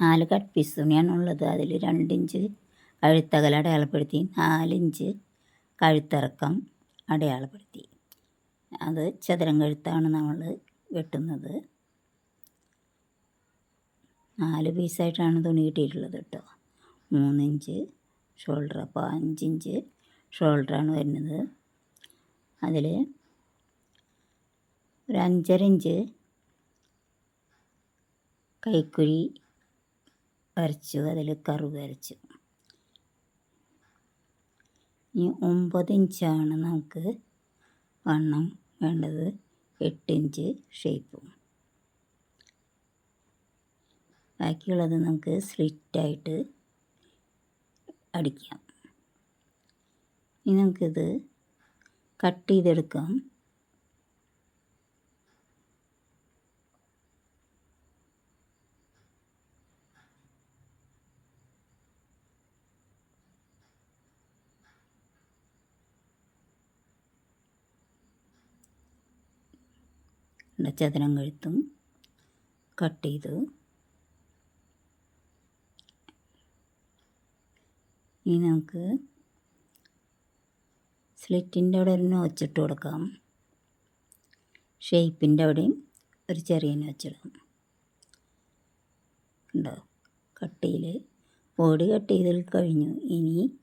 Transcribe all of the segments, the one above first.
നാല് cut piece തുണിയാണുള്ളത് അതിൽ രണ്ടിഞ്ച് കഴുത്തകൽ അടയാളപ്പെടുത്തി നാലിഞ്ച് കഴുത്തിറക്കം അടയാളപ്പെടുത്തി. അത് ചതുരം കഴുത്താണ് നമ്മൾ വെട്ടുന്നത്. നാല് പീസായിട്ടാണ് തുണി കിട്ടിയിട്ടുള്ളത് കേട്ടോ. മൂന്നിഞ്ച് ഷോൾഡർ അപ്പോൾ അഞ്ചിഞ്ച് ഷോൾഡറാണ് വരുന്നത്. അതിൽ ഒരു അഞ്ചര ഇഞ്ച് കൈക്കുഴി വരച്ചു അതിൽ കറുവ് അരച്ചു. ഇനി ഒമ്പത് ഇഞ്ചാണ് നമുക്ക് വണ്ണം വേണ്ടത്. എട്ട് ഇഞ്ച് ഷേപ്പും ബാക്കിയുള്ളത് നമുക്ക് സ്ലിറ്റായിട്ട് അടിക്കാം. ഇനി നമുക്കിത് കട്ട് ചെയ്തെടുക്കാം. ചതുരം കഴുത്തും കട്ട് ചെയ്തു. ഇനി നമുക്ക് സ്ലിറ്റിന്റെ അവിടെ ഒരു നോച്ചിട്ട് കൊടുക്കാം. ഷേപ്പിന്റെ അവിടെയും ഒരു ചെറിയ നോച്ചിടാം ഉണ്ടോ കട്ടിയിൽ ബോഡി കട്ട് ചെയ്തിൽ കഴിഞ്ഞു. ഇനി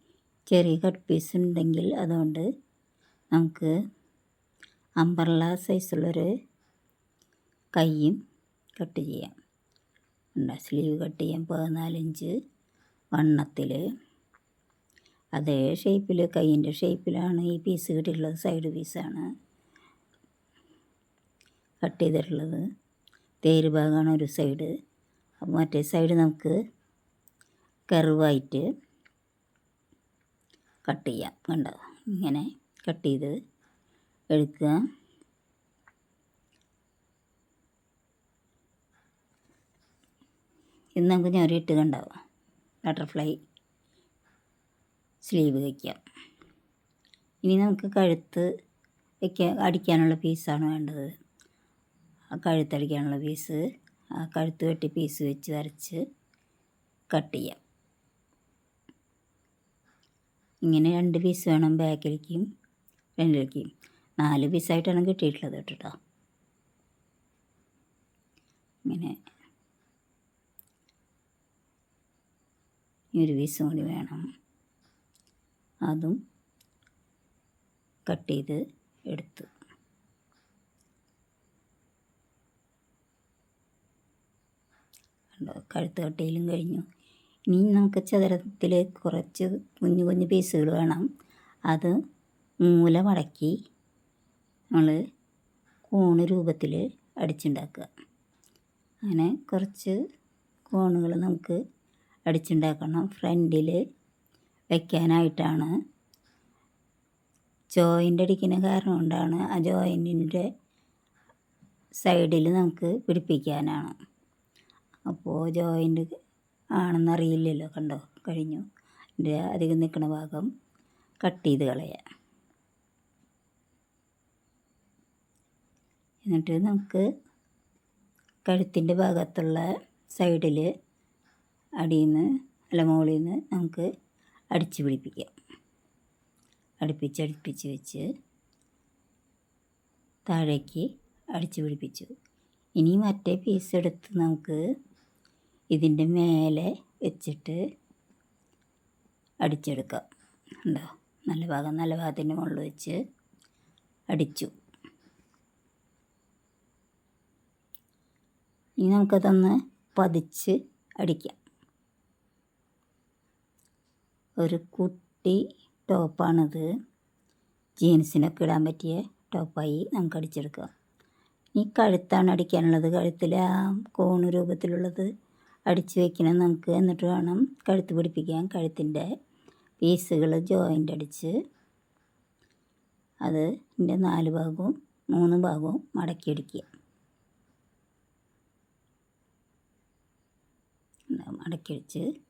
ചെറിയ കട്ട് പീസ് ഉണ്ടെങ്കിൽ അതുകൊണ്ട് നമുക്ക് അമ്പർല സൈസുള്ളൊരു കൈയും കട്ട് ചെയ്യാം. ഉണ്ടോ സ്ലീവ് കട്ട് ചെയ്യാൻ പതിനാലിഞ്ച് വണ്ണത്തിൽ. അതേ ഷേപ്പിൽ കൈയിന്റെ ഷേപ്പിലാണ് ഈ പീസ് കിട്ടിയിട്ടുള്ളത്. സൈഡ് പീസാണ് കട്ട് ചെയ്തിട്ടുള്ളത്. തേര് ഭാഗമാണ് ഒരു സൈഡ്. അപ്പോൾ മറ്റേ സൈഡ് നമുക്ക് കർവായിട്ട് കട്ട് ചെയ്യാം. കണ്ടോ? ഇങ്ങനെ കട്ട് ചെയ്ത് എടുക്കുക. ഇത് നമുക്ക് ഞൊറിയിട്ട് കണ്ടാവും. ബട്ടർഫ്ലൈ സ്ലീവ് വയ്ക്കാം ഇനി നമുക്ക് കഴുത്ത് വയ്ക്കാൻ അടിക്കാനുള്ള പീസാണ് വേണ്ടത്. ആ കഴുത്തടിക്കാനുള്ള പീസ് ആ കഴുത്ത് വെട്ടി പീസ് വെച്ച് വരച്ച് കട്ട് ചെയ്യാം. ഇങ്ങനെ രണ്ട് പീസ് വേണം ബാക്കിലേക്കും ഫ്രണ്ടിലേക്കും. നാല് പീസായിട്ടാണ് കിട്ടിയിട്ടുള്ളത് കേട്ടോ. ഇങ്ങനെ ഒരു പീസും കൂടി വേണം. അതും കട്ട് ചെയ്ത് എടുത്തു. കഴുത്ത് കട്ടയിലും കഴിഞ്ഞു. ഇനി നമുക്ക് ചതുരത്തിൽ കുറച്ച് കുഞ്ഞു കുഞ്ഞു പീസുകൾ വേണം. അത് മൂല മടക്കി നമ്മൾ കോണ് രൂപത്തിൽ അടിച്ചുണ്ടാക്കുക. അങ്ങനെ കുറച്ച് കോണുകൾ നമുക്ക് അടിച്ചുണ്ടാക്കണം. ഫ്രണ്ടിൽ വയ്ക്കാനായിട്ടാണ് ജോയിന്റ് അടിക്കുന്ന കാരണം കൊണ്ടാണ് ആ ജോയിന്റിന്റെ സൈഡിൽ നമുക്ക് പിടിപ്പിക്കാനാണ്. അപ്പോൾ ജോയിന്റ് ആണെന്നറിയില്ലല്ലോ കണ്ടോ? കഴിഞ്ഞു. എന്റെ അധികം നിൽക്കുന്ന ഭാഗം കട്ട് ചെയ്ത് കളയാം. എന്നിട്ട് നമുക്ക് കഴുത്തിന്റെ ഭാഗത്തുള്ള സൈഡിൽ അടിയിൽ നിന്ന് അല്ല മുകളിൽ നിന്ന് നമുക്ക് അടിച്ച് പിടിപ്പിക്കാം. അടുപ്പിച്ച് അടുപ്പിച്ച് വെച്ച് താഴേക്ക് അടിച്ച് പിടിപ്പിച്ചു. ഇനി മറ്റേ പീസ് എടുത്ത് നമുക്ക് ഇതിന്റെ മേലെ വെച്ചിട്ട് അടിച്ചെടുക്കാം. ഉണ്ടോ നല്ല ഭാഗം നല്ല ഭാഗത്തിന്റെ മുകളിൽ വെച്ച് അടിച്ചു. ഇനി നമുക്കതൊന്ന് പതിച്ച് അടിക്കാം. ഒരു കുട്ടി ടോപ്പാണിത്. ജീൻസിനൊക്കെ ഇടാൻ പറ്റിയ ടോപ്പായി നമുക്ക് അടിച്ചെടുക്കാം. ഈ കഴുത്താണ് അടിക്കാനുള്ളത്. കഴുത്തിൽ ആ കോണ് രൂപത്തിലുള്ളത് അടിച്ച് വെക്കണം നമുക്ക്. എന്നിട്ട് വേണം കഴുത്ത് പിടിപ്പിക്കാൻ. കഴുത്തിന്റെ പീസുകൾ ജോയിന്റ് അടിച്ച് അത് നാല് ഭാഗവും മൂന്ന് ഭാഗവും മടക്കിയടിക്കുക മടക്കിയടിച്ച്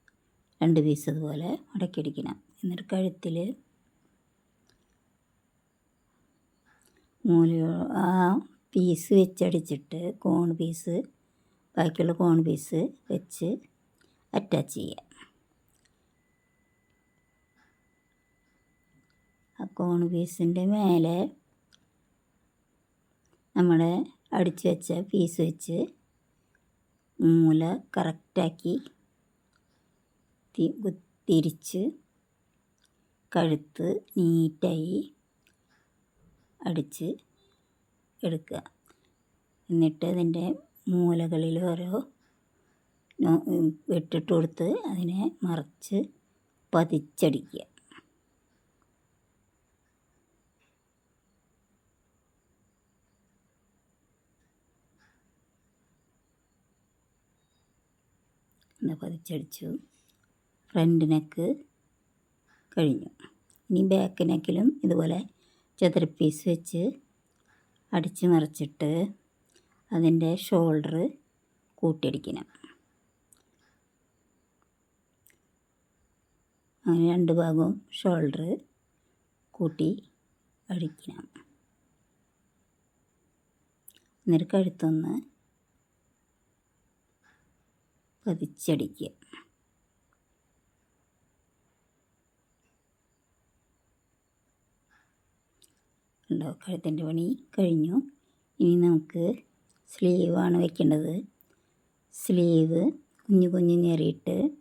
രണ്ട് പീസ് അതുപോലെ മടക്കിയടിക്കണം. എന്നിട്ട് കഴുത്തിൽ മൂല ആ പീസ് വെച്ചടിച്ചിട്ട് കോൺ പീസ് ബാക്കിയുള്ള കോൺ പീസ് വെച്ച് അറ്റാച്ച് ചെയ്യുക ആ കോൺ പീസിന്റെ മേലെ നമ്മുടെ അടിച്ചു വെച്ച പീസ് വെച്ച് മൂല കറക്റ്റാക്കി തിരിച്ച് കഴുത്ത് നീറ്റായി അടിച്ച് എടുക്കുക. എന്നിട്ട് അതിന്റെ മൂലകളിൽ ഓരോ വെട്ടിട്ട് കൊടുത്ത് അതിനെ മറിച്ച് പതിച്ചടിക്കുക. പതിച്ചടിച്ചു. ഫ്രണ്ട് നെക്ക് കഴിഞ്ഞു. ഇനി ബാക്ക് നെക്കിലും ഇതുപോലെ ചതുര പീസ് വെച്ച് അടിച്ച് മറിച്ചിട്ട് അതിന്റെ ഷോൾഡർ കൂട്ടിയടിക്കണം. അങ്ങനെ രണ്ട് ഭാഗവും ഷോൾഡർ കൂട്ടി അടിക്കണം. എന്നിട്ട് കഴുത്തൊന്ന് പതിച്ചടിക്കുക. ഉണ്ടോ? കഴുത്തിന്റെ പണി കഴിഞ്ഞു. ഇനി നമുക്ക് സ്ലീവാണ് വെക്കേണ്ടത്. സ്ലീവ് കുഞ്ഞു കുഞ്ഞു ഞെറിയിട്ട്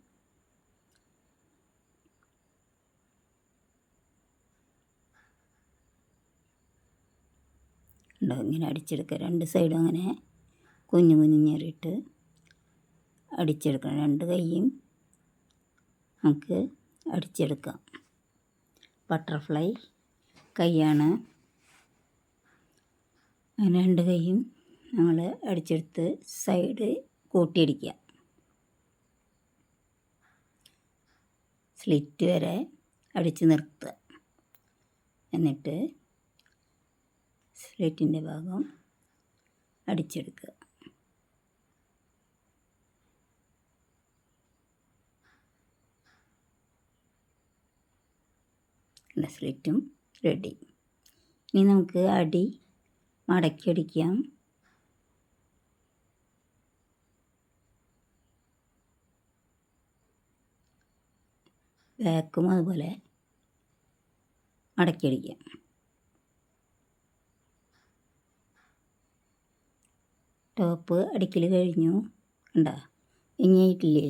ഉണ്ടോ? ഇങ്ങനെ അടിച്ചെടുക്കുക. രണ്ട് സൈഡും അങ്ങനെ കുഞ്ഞു കുഞ്ഞു ഞെറിയിട്ട് അടിച്ചെടുക്കണം. രണ്ട് കൈയും നമുക്ക് അടിച്ചെടുക്കാം. ബട്ടർഫ്ലൈ കൈയാണ് അങ്ങനെ രണ്ട് കൈയും നമ്മൾ അടിച്ചെടുത്ത് സൈഡ് കൂട്ടിയടിക്കുക. സ്ലിറ്റ് വരെ അടിച്ച് നിർത്തുക. എന്നിട്ട് സ്ലിറ്റിന്റെ ഭാഗം അടിച്ചെടുക്കുക. സ്ലിറ്റും റെഡി ഇനി നമുക്ക് അടി മടക്കി അടിക്കുക ബാക്കും അതുപോലെ മടക്കി അടിക്കുക ടോപ്പ് അടിക്കൽ കഴിഞ്ഞു. കണ്ടോ? ഇനിയിട്ടില്ലേ